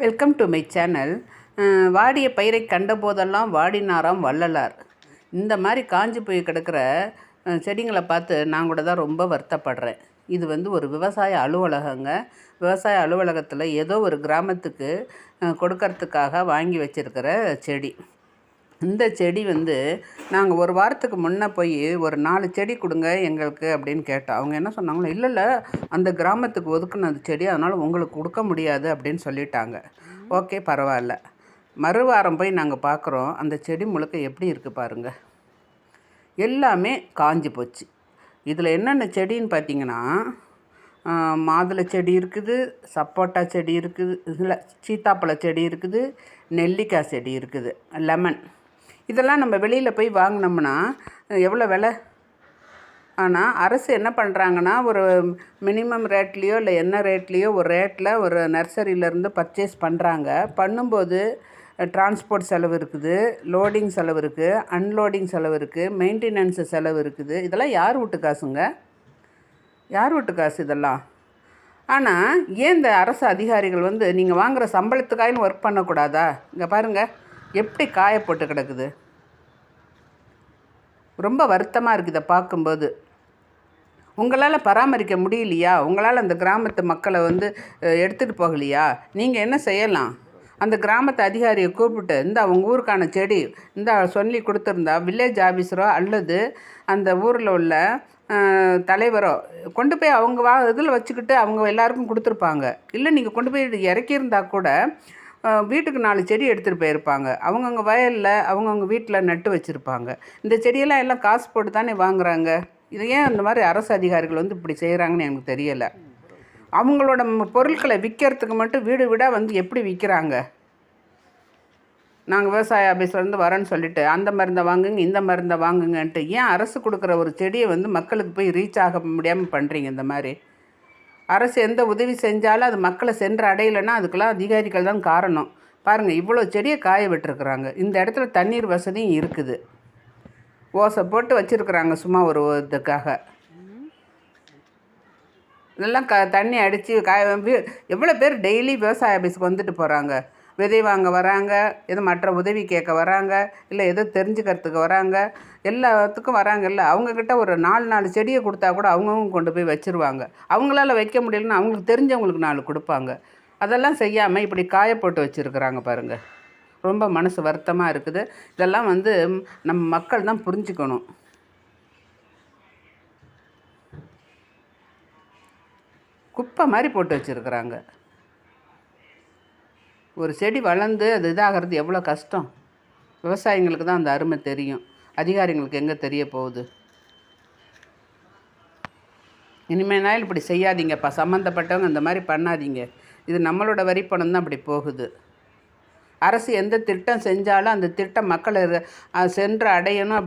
Welcome to my channel வாடிய பயிரை கண்டபோதெல்லாம் வாடினாராம் வள்ளலார். இந்த மாதிரி காஞ்சி போய் கிடக்கிற செடிங்களை பார்த்து நான் கூட தான் ரொம்ப வருத்தப்படுறேன். இது வந்து ஒரு விவசாய அலுவலகங்க. விவசாய அலுவலகத்தில் ஏதோ ஒரு கிராமத்துக்கு கொடுக்கறதுக்காக வாங்கி வச்சிருக்கிற செடி. இந்த செடி வந்து நாங்கள் ஒரு வாரத்துக்கு முன்னே போய் ஒரு நாலு செடி கொடுங்க எங்களுக்கு அப்படின்னு கேட்டோம் அவங்க என்ன சொன்னாங்களோ இல்லை இல்லை அந்த கிராமத்துக்கு ஒதுக்குன அந்த செடி அதனால் உங்களுக்கு கொடுக்க முடியாது அப்படின்னு சொல்லிட்டாங்க. ஓகே பரவாயில்ல. மறுவாரம் போய் நாங்கள் பார்க்குறோம் அந்த செடி முழுக்க எப்படி இருக்குது பாருங்கள் எல்லாமே காஞ்சி போச்சு. இதில் என்னென்ன செடின்னு பார்த்தீங்கன்னா மாதுளை செடி இருக்குது சப்போட்டா செடி இருக்குது இதில் சீத்தாப்பழ செடி இருக்குது நெல்லிக்காய் செடி இருக்குது லெமன். இதெல்லாம் நம்ம வெளியில் போய் வாங்கினோம்னா எவ்வளோ விலை? ஆனால் அரசு என்ன பண்ணுறாங்கன்னா ஒரு மினிமம் ரேட்லேயோ இல்லை என்ன ரேட்லேயோ ஒரு ரேட்டில் ஒரு நர்சரியிலேருந்து பர்ச்சேஸ் பண்ணுறாங்க பண்ணும்போது டிரான்ஸ்போர்ட் செலவு இருக்குது லோடிங் செலவு இருக்குது அன்லோடிங் செலவு இருக்குது மெயின்டெனன்ஸு செலவு இருக்குது. இதெல்லாம் யார் வீட்டு காசுங்க? யார் வீட்டு காசு இதெல்லாம்? ஆனால் ஏன் இந்த அரசு அதிகாரிகள் வந்து நீங்கள் வாங்குகிற சம்பளத்துக்காயின்னு ஒர்க் பண்ணக்கூடாதா? இங்கே பாருங்கள் எப்படி காயப்போட்டு கிடக்குது? ரொம்ப வருத்தமாக இருக்குது இதை பார்க்கும்போது. உங்களால் பராமரிக்க முடியலையா? உங்களால் அந்த கிராமத்து மக்களை வந்து எடுத்துகிட்டு போகலையா? நீங்கள் என்ன செய்யலாம்? அந்த கிராமத்து அதிகாரியை கூப்பிட்டு இந்த அவங்க ஊருக்கான செடி இந்த சொல்லி கொடுத்துருந்தா வில்லேஜ் ஆஃபீஸரோ அல்லது அந்த ஊரில் உள்ள தலைவரோ கொண்டு போய் அவங்க வா இதில் வச்சுக்கிட்டு அவங்க எல்லாருக்கும் கொடுத்துருப்பாங்க. இல்லை நீங்கள் கொண்டு போய் இறக்கியிருந்தா கூட வீட்டுக்கு நாலு செடி எடுத்துகிட்டு போயிருப்பாங்க. அவங்கவுங்க வயலில் அவங்கவுங்க வீட்டில் நட்டு வச்சுருப்பாங்க. இந்த செடியெல்லாம் எல்லாம் காசு போட்டு தானே வாங்குறாங்க? இது ஏன் அந்த மாதிரி அரசு அதிகாரிகள் வந்து இப்படி செய்கிறாங்கன்னு எனக்கு தெரியலை. அவங்களோட பொருட்களை விற்கிறதுக்கு மட்டும் வீடு வீடாக வந்து எப்படி விற்கிறாங்க நாங்கள் விவசாய ஆஃபீஸ்லேருந்து வரேன்னு சொல்லிட்டு அந்த மருந்தை வாங்குங்க இந்த மருந்தை வாங்குங்கன்ட்டு ஏன் அரசு கொடுக்குற ஒரு செடியை வந்து மக்களுக்கு போய் ரீச் ஆக முடியாமல் பண்ணுறீங்க இந்த மாதிரி? அரசு எந்த உதவி செஞ்சாலும் அது மக்களை சென்று அடையலைன்னா அதுக்கெல்லாம் அதிகாரிகள் தான் காரணம். பாருங்கள் இவ்வளோ செடியை காய விட்டுருக்குறாங்க. இந்த இடத்துல தண்ணீர் வசதியும் இருக்குது. ஓசை போட்டு வச்சுருக்குறாங்க சும்மா ஒரு இதுக்காக. இதெல்லாம் க தண்ணி அடித்து காய எவ்வளோ பேர் டெய்லி விவசாய ஆஃபீஸுக்கு வந்துட்டு போகிறாங்க விதை வாங்க வராங்க எது மற்ற உதவி கேட்க வராங்க இல்லை எதோ தெரிஞ்சுக்கிறதுக்கு வராங்க எல்லாத்துக்கும் வராங்கல்ல அவங்கக்கிட்ட ஒரு நாலு நாலு செடியை கொடுத்தா கூட அவங்கவுங்க கொண்டு போய் வச்சுருவாங்க. அவங்களால வைக்க முடியலன்னு அவங்களுக்கு தெரிஞ்சவங்களுக்கு நாலு கொடுப்பாங்க. அதெல்லாம் செய்யாமல் இப்படி காயப்போட்டு வச்சுருக்குறாங்க பாருங்கள் ரொம்ப மனசு வருத்தமாக இருக்குது. இதெல்லாம் வந்து நம்ம மக்கள் தான் புரிஞ்சுக்கணும். குப்பை மாதிரி போட்டு வச்சுருக்குறாங்க. ஒரு செடி வளர்ந்து அது இதாகிறது எவ்வளோ கஷ்டம். விவசாயிங்களுக்கு தான் அந்த அருமை தெரியும். அதிகாரிங்களுக்கு எங்கே தெரிய போகுது? இனிமேனாலும் இப்படி செய்யாதீங்கப்பா. சம்மந்தப்பட்டவங்க இந்த மாதிரி பண்ணாதீங்க. இது நம்மளோட வரி பணம் தான் அப்படி போகுது. அரசு எந்த திட்டம் செஞ்சாலும் அந்த திட்டம் மக்களை சென்று அடையணும்.